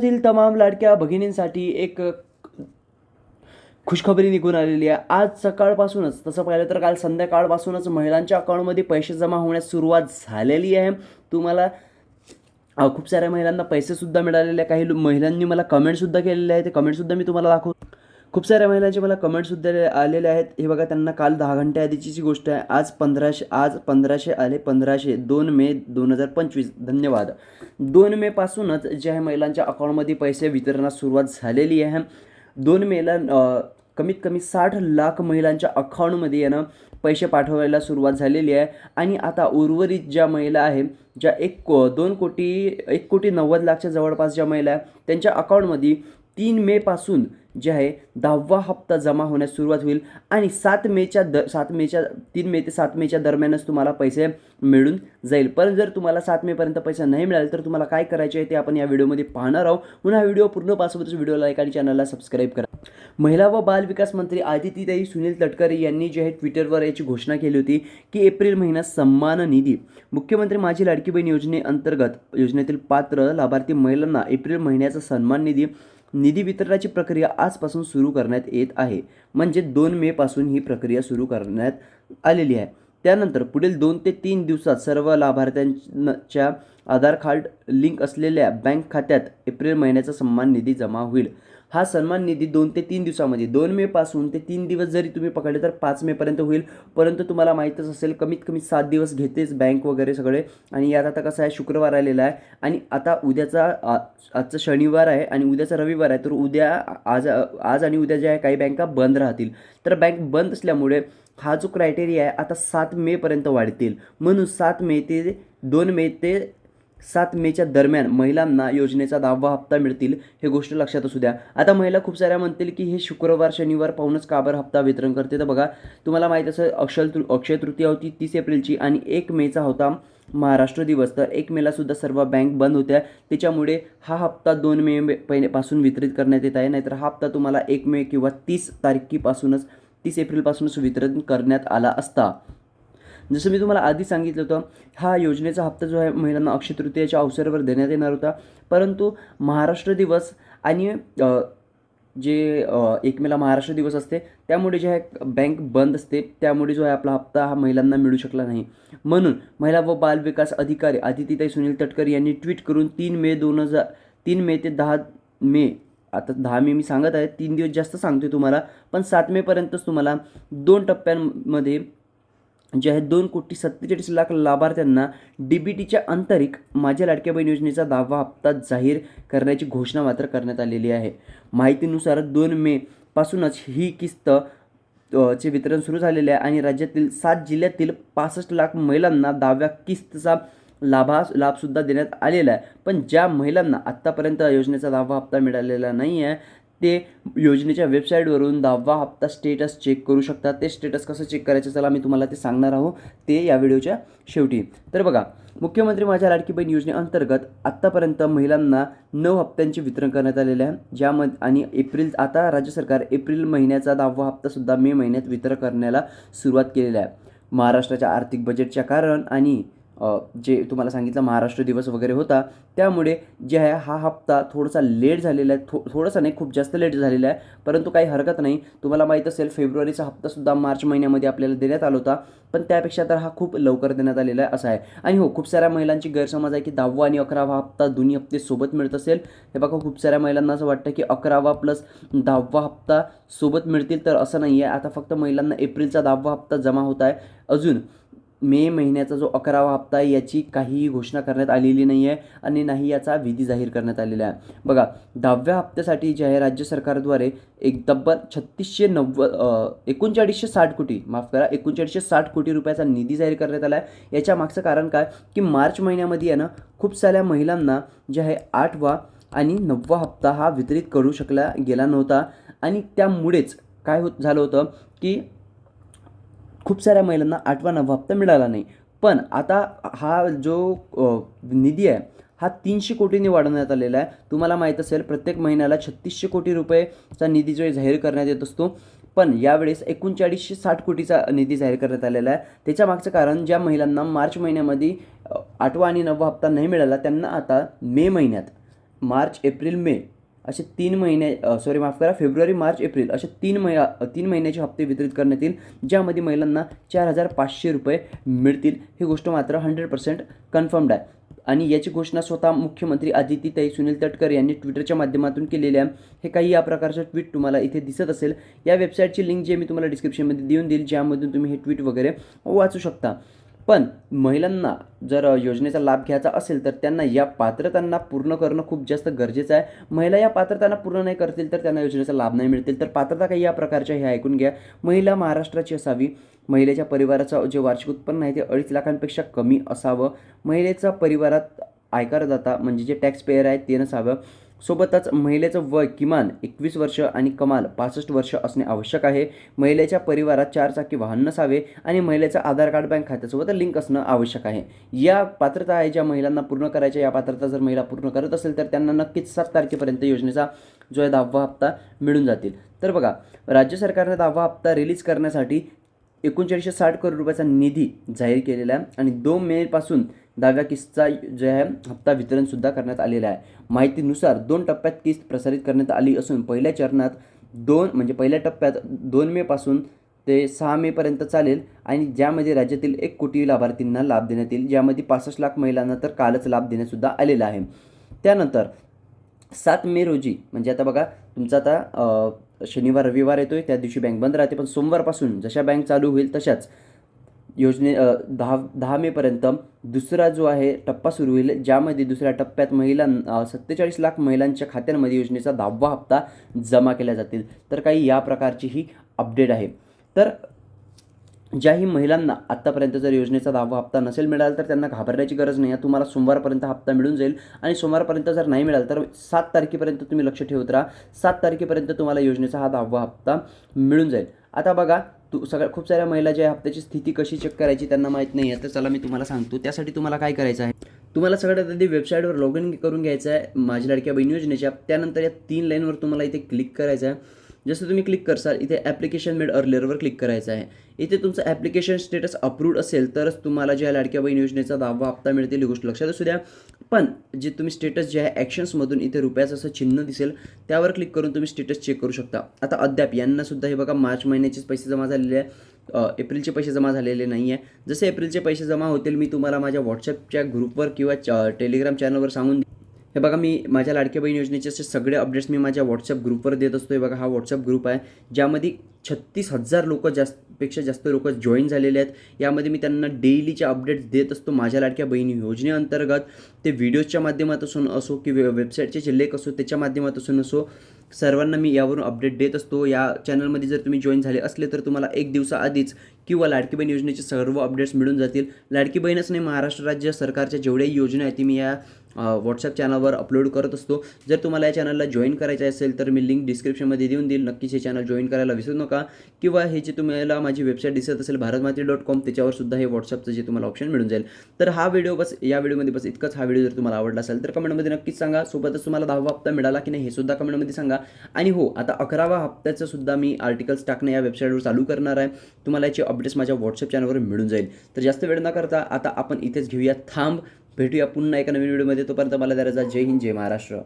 तमाम लाडक्या भगिनींसाठी एक खुशखबरी निघून आलेली आहे. आज सकाळपासूनच तसं पाहिलं तर काल संध्याकाळपासूनच महिलांच्या अकाउंटमध्ये पैसे जमा होण्यास सुरुवात झालेली आहे. तुम्हाला खूप साऱ्या महिलांना पैसेसुद्धा मिळालेले आहे काही महिलांनी मला कमेंटसुद्धा केलेले आहे ते कमेंटसुद्धा मी तुम्हाला दाखवतो. खूप साऱ्या महिलांचे मला कमेंटसुद्धा आलेले आहेत. हे बघा त्यांना काल दहा घंटे आधीची जी गोष्ट आहे आज पंधराशे आज पंधराशे आले पंधराशे दोन मे दोन हजार पंचवीस. धन्यवाद. दोन मेपासूनच जे आहे महिलांच्या अकाउंटमध्ये पैसे वितरणास सुरुवात झालेली आहे. दोन मेला कमीत कमी साठ लाख महिलांच्या अकाउंटमध्ये यानं पैसे पाठवायला सुरुवात झालेली आहे. आणि आता उर्वरित ज्या महिला आहे ज्या एक को दोन कोटी एक कोटी नव्वद लाखच्या जवळपास ज्या महिला आहे त्यांच्या अकाउंटमध्ये तीन मेपासून जे आहे दहावा हप्ता जमा होण्यास सुरुवात होईल आणि सात मेच्या द सात मेच्या तीन मे ते सात मेच्या दरम्यानच तुम्हाला पैसे मिळून जाईल. पण जर तुम्हाला सात मेपर्यंत पैसा नाही मिळाला तर तुम्हाला काय करायचे आहे ते आपण या व्हिडिओमध्ये पाहणार आहोत. म्हणून हा व्हिडिओ पूर्ण पासोबतच व्हिडिओ लाईक आणि चॅनलला सबस्क्राईब करा. महिला व बाल विकास मंत्री आदितीताई सुनील तटकरे यांनी जे आहे ट्विटरवर याची घोषणा केली होती की एप्रिल महिन्यात सन्मान निधी. मुख्यमंत्री माझी लाडकी बहीण योजनेअंतर्गत योजनेतील पात्र लाभार्थी महिलांना एप्रिल महिन्याचा सन्मान निधी निधी वितरणाची प्रक्रिया आजपासून सुरू करण्यात येत आहे. म्हणजे दोन मेपासून ही प्रक्रिया सुरू करण्यात आलेली आहे. त्यानंतर पुढील दोन ते तीन दिवसात सर्व लाभार्थ्यांच्या आधार कार्ड लिंक असलेल्या बँक खात्यात एप्रिल महिन्याचा सन्मान निधी जमा होईल. हा सन्मान निधी दोन ते तीन दिवसामध्ये दोन मेपासून ते तीन दिवस जरी तुम्ही पकडले तर पाच मेपर्यंत होईल. परंतु तुम्हाला माहीतच असेल कमीत कमी सात दिवस घेतेच बँक वगैरे सगळे. आणि यात आता कसं आहे शुक्रवार आलेला आहे. आणि आता उद्याचा आजचा शनिवार आहे आणि उद्याचा रविवार आहे. तर उद्या आज आज आणि उद्या ज्या आहे काही बँका बंद राहतील. तर बँक बंद असल्यामुळे हा जो क्रायटेरिया आहे आता सात मेपर्यंत वाढतील. म्हणून सात मे ते दोन मे ते सात मेच्या दरम्यान महिलांना योजनेचा दहावा हप्ता मिळतील हे गोष्ट लक्षात असू द्या. आता महिला खूप साऱ्या म्हणतील की हे शुक्रवार शनिवार पाहूनच का बरं हप्ता वितरण करते? तर बघा तुम्हाला माहीत असं अक्षय तृ अक्षय तृतीया होती तीस एप्रिलची आणि एक मेचा होता महाराष्ट्र दिवस. तर एक मेला सुद्धा सर्व बँक बंद होत्या. त्याच्यामुळे हा हप्ता दोन मे मे- पहिल्यापासून वितरित करण्यात येत आहे. नाहीतर हा हप्ता तुम्हाला एक मे किंवा तीस तारखेपासूनच तीस एप्रिलपासूनच वितरण करण्यात आला असता. जसं मी तुम्हाला आधी सांगितलं होतं हा योजनेचा हप्ता जो आहे महिलांना अक्षय तृतीयाच्या अवसरावर देण्यात येणार होता. परंतु महाराष्ट्र दिवस आणि जे एक मेला महाराष्ट्र दिवस असते त्यामुळे जे आहे बँक बंद असते त्यामुळे जो आहे आपला हप्ता हा महिलांना मिळू शकला नाही. म्हणून महिला व बाल विकास अधिकारी आदितीताई सुनील तटकर यांनी ट्विट करून तीन मे दोन हजार तीन मे ते दहा मे आता दहा मे मी सांगत आहे तीन दिवस जास्त सांगते तुम्हाला पण सात मेपर्यंतच तुम्हाला दोन टप्प्यांमध्ये जे आहे दोन कोटी सत्तेचाळीस लाख लाभार्थ्यांना डी बी टीच्या अंतरिक माझ्या लाडक्या बहीण योजनेचा दहावा हप्ता जाहीर करण्याची घोषणा मात्र करण्यात आलेली आहे. माहितीनुसार दोन मे पासूनच ही किस्त चे वितरण सुरू झालेले आहे आणि राज्यातील सात जिल्ह्यातील पासष्ट लाख महिलांना दहाव्या किस्तचा लाभा लाभसुद्धा देण्यात आलेला आहे. पण ज्या महिलांना आत्तापर्यंत योजनेचा दहावा हप्ता मिळालेला नाही आहे ते योजनेच्या वेबसाईटवरून दहावा हप्ता स्टेटस चेक करू शकतात. ते स्टेटस कसं चेक करायचं चला मी तुम्हाला ते सांगणार आहो. ते या व्हिडिओच्या शेवटी. तर बघा मुख्यमंत्री माझ्या लाडकी बहीण योजनेअंतर्गत आत्तापर्यंत महिलांना नऊ हप्त्यांचे वितरण करण्यात आलेले आहे. ज्यामध्ये आणि एप्रिल आता राज्य सरकार एप्रिल महिन्याचा दहावा हप्तासुद्धा मे महिन्यात वितरण करण्याला सुरुवात केलेली आहे. महाराष्ट्राच्या आर्थिक बजेटच्या कारण आणि जे तुम्हाला सांगितलं महाराष्ट्र दिवस वगैरे होता त्यामुळे जे आहे हा हप्ता थोडासा लेट झालेला आहे. थो थोडासा नाही खूप जास्त लेट झालेला आहे. परंतु काही हरकत नाही. तुम्हाला माहीत असेल फेब्रुवारीचा हप्तासुद्धा मार्च महिन्यामध्ये आपल्याला देण्यात आला होता. पण त्यापेक्षा तर हा खूप लवकर देण्यात आलेला आहे असा आहे. आणि हो खूप साऱ्या महिलांची गैरसमज आहे की दहावा आणि अकरावा हप्ता दोन्ही हप्ते सोबत मिळत असेल. हे बघा खूप साऱ्या महिलांना असं वाटतं की अकरावा प्लस दहावा हप्ता सोबत मिळतील तर असं नाही आहे आता फक्त महिलांना एप्रिलचा दहावा हप्ता जमा होत आहे. अजून मे महिन्याचा जो अकरावा हप्ता आहे याची काहीही घोषणा करण्यात आलेली नाही आहे आणि नाही याचा विधी जाहीर करण्यात आलेला आहे. बघा दहाव्या हप्त्यासाठी जे आहे राज्य सरकारद्वारे एक तब्बल छत्तीसशे नव्वद एकोणचाळीसशे साठ कोटी माफ करा एकोणचाळीसशे साठ कोटी रुपयाचा निधी जाहीर करण्यात आला आहे याच्या मागचं कारण काय? की मार्च महिन्यामध्ये आहे ना खूप साऱ्या महिलांना जे आहे आठवा आणि नववा हप्ता हा वितरित करू शकला गेला नव्हता. आणि त्यामुळेच काय होत झालं होतं की खूप साऱ्या महिलांना आठवा नववा हप्ता मिळाला नाही. पण आता हा जो निधी आहे हा तीनशे कोटींनी वाढवण्यात आलेला आहे. तुम्हाला माहीत असेल प्रत्येक महिन्याला छत्तीसशे कोटी रुपयेचा निधी जो आहे जाहीर करण्यात येत असतो. पण यावेळेस एकोणचाळीसशे साठ कोटीचा निधी जाहीर करण्यात आलेला आहे. त्याच्या मागचं कारण ज्या महिलांना मार्च महिन्यामध्ये आठवा आणि नववा हप्ता नाही मिळाला त्यांना आता मे महिन्यात मार्च एप्रिल मे असे तीन महिने सॉरी माफ करा फेब्रुवारी मार्च एप्रिल असे तीन महिना तीन महिन्याचे हप्ते वितरित करण्यात येईल ज्यामध्ये महिलांना चार हजार पाचशे रुपये मिळतील. ही गोष्ट मात्र हंड्रेड पर्सेंट कन्फर्म्ड आहे. आणि याची घोषणा स्वतः मुख्यमंत्री आदित्यताई सुनील तटकर यांनी ट्विटरच्या माध्यमातून केलेल्या आहे. हे काही या प्रकारचं ट्विट तुम्हाला इथे दिसत असेल. या वेबसाईटची लिंक जे मी तुम्हाला डिस्क्रिप्शनमध्ये देऊन देईल ज्यामधून तुम्ही हे ट्विट वगैरे वाचू शकता. पण महिलांना जर योजनेचा लाभ घ्यायचा असेल तर त्यांना या पात्रतांना पूर्ण करणं खूप जास्त गरजेचं आहे. महिला या पात्रतांना पूर्ण नाही करतील तर त्यांना योजनेचा लाभ नाही मिळतील. तर पात्रता काही या प्रकारच्या हे ऐकून घ्या. महिला महाराष्ट्राची असावी. महिलेच्या परिवाराचं जे वार्षिक उत्पन्न आहे ते अडीच लाखांपेक्षा कमी असावं. महिलेचा परिवारात आयकरदाता म्हणजे जे टॅक्स पेयर आहे ते नसावं. सोबतच महिलेचं वय किमान एकवीस वर्ष आणि कमाल पासष्ट वर्ष असणे आवश्यक आहे. महिलेच्या परिवारात चार चाकी वाहन नसावे आणि महिलेचं आधार कार्ड बँक खात्यासोबत लिंक असणं आवश्यक आहे. या पात्रता आहे ज्या महिलांना पूर्ण करायच्या या पात्रता जर महिला पूर्ण करत असेल तर त्यांना नक्कीच सात तारखेपर्यंत योजनेचा जो आहे दहावा हप्ता मिळून जातील. तर बघा राज्य सरकारने दहावा हप्ता रिलीज करण्यासाठी एकोणचाळीसशे साठ करोड रुपयाचा निधी जाहीर केलेला आहे आणि दोन मेपासून दहाव्या किस्तचा जे आहे हप्ता वितरणसुद्धा करण्यात आलेला आहे. माहितीनुसार दोन टप्प्यात किस्त प्रसारित करण्यात आली असून पहिल्या चरणात दोन म्हणजे पहिल्या टप्प्यात दोन मेपासून ते सहा मेपर्यंत चालेल आणि ज्यामध्ये राज्यातील एक कोटी लाभार्थींना लाभ देण्यात येईल ज्यामध्ये पासष्ट लाख महिलांना तर कालच लाभ देण्यासुद्धा आलेला आहे. त्यानंतर सात मे रोजी म्हणजे आता बघा तुमचा आता शनिवार रविवार येतोय त्या दिवशी बँक बंद राहते पण सोमवारपासून जशा बँक चालू होईल तशाच योजने दहा दहा मेपर्यंत दुसरा जो आहे टप्पा सुरू होईल ज्यामध्ये दुसऱ्या टप्प्यात महिलां सत्तेचाळीस लाख महिलांच्या खात्यांमध्ये योजनेचा दहावा हप्ता जमा केल्या जातील. तर काही या प्रकारची ही अपडेट आहे. तर ज्याही महिलांना आत्तापर्यंत जर योजनेचा दहावा हप्ता नसेल मिळाला तर त्यांना घाबरण्याची गरज नाही. आहे तुम्हाला सोमवारपर्यंत हप्ता मिळून जाईल आणि सोमवारपर्यंत जर नाही मिळाला तर सात तारखेपर्यंत तुम्ही लक्ष ठेवत राहा. सात तारखेपर्यंत तुम्हाला योजनेचा हा दहावा हप्ता मिळून जाईल. आता बघा तू सगळ्या खूप साऱ्या महिला ज्या हप्त्याची स्थिती कशी चेक करायची त्यांना माहीत नाही आहे. तर चला मी तुम्हाला सांगतो. त्यासाठी तुम्हाला काय करायचं आहे? तुम्हाला सगळ्यात आधी वेबसाईटवर लॉग इन करून घ्यायचं आहे माझी लाडक्या बहीण योजनेच्या. त्यानंतर या तीन लाईनवर तुम्हाला इथे क्लिक करायचं आहे. जसं तुम्ही क्लिक करसाल इथे ॲप्लिकेशन मेड अर्लिअरवर क्लिक करायचं आहे. इथे तुमचं ॲप्लिकेशन स्टेटस अप्रूव्ड असेल तरच तुम्हाला ज्या लाडक्या बहीण योजनेचा दहावा हप्ता मिळतील ही गोष्ट लक्षात असू द्या. पण जे तुम्ही स्टेटस जे आहे ॲक्शन्समधून इथे रुपयाचं असं चिन्ह दिसेल त्यावर क्लिक करून तुम्ही स्टेटस चेक करू शकता. आता अद्याप यांनासुद्धा हे बघा मार्च महिन्याचेच पैसे जमा झालेले आहे. एप्रिलचे पैसे जमा झालेले नाही आहे. जसे एप्रिलचे पैसे जमा होतील मी तुम्हाला माझ्या व्हॉट्सअपच्या ग्रुपवर किंवा च- टेलिग्राम चॅनलवर सांगून हे बघा मी माझ्या लाडक्या बहीण योजनेचे असे सगळे अपडेट्स मी माझ्या व्हॉट्सअप ग्रुपवर देत असतो हे बघा हा व्हॉट्सअप ग्रुप आहे ज्यामध्ये छत्तीस हजार लोक जास्त पेक्षा जास्त लोक जॉईन झालेले आहेत. यामध्ये मी त्यांना डेलीचे अपडेट्स देत असतो माझ्या लाडक्या बहिणी योजनेअंतर्गत. ते व्हिडिओजच्या माध्यमातून असो की वे वेबसाईटचे जे लेख असो त्याच्या माध्यमातून असो. सर्वांना मी यावरून अपडेट देत असतो. या चॅनलमध्ये जर तुम्ही जॉईन झाले असले तर तुम्हाला एक दिवसाआधीच किंवा लाडकी बहीण योजनेचे सर्व अपडेट्स मिळून जातील. लाडकी बहीणच नाही महाराष्ट्र राज्य सरकारच्या जेवढ्याही योजना आहेत ती मी या व्हॉट्सअप चॅनलवर अपलोड करत असतो. जर तुम्हाला या चॅनलला जॉईन करायचं असेल तर मी लिंक डिस्क्रिप्शनमध्ये देऊन देईल. नक्कीच हे चॅनल जॉईन करायला विसरू नका. किंवा हे जे तुम्हाला माझी वेबसाईट दिसत असेल भारतमाती डॉट कॉम त्याच्यावर सुद्धा हे व्हॉट्सअपचं जे तुम्हाला ऑप्शन मिळून जाईल. तर हा व्हिडिओ बस या व्हिडिओमध्ये बस इतकंच. हा व्हिडिओ जर तुम्हाला आवडला असेल तर कमेंटमध्ये नक्कीच सांगा. सोबतच तुम्हाला दहावा हप्ता मिळाला की नाही हे सुद्धा कमेंटमध्ये सांगा. आणि हो आता अकरावा हप्त्याचं सुद्धा मी आर्टिकल्स टाकणं या वेबसाईटवर चालू करणार आहे. तुम्हाला याचे अपडेट्स माझ्या व्हॉट्सअप चॅनलवर मिळून जाईल. तर जास्त वेळ न करता आता आपण इथेच घेऊया. थांब भेटूया पुन्हा एका नवीन व्हिडिओमध्ये तोपर्यंत मला जरा जय हिंद जय महाराष्ट्र.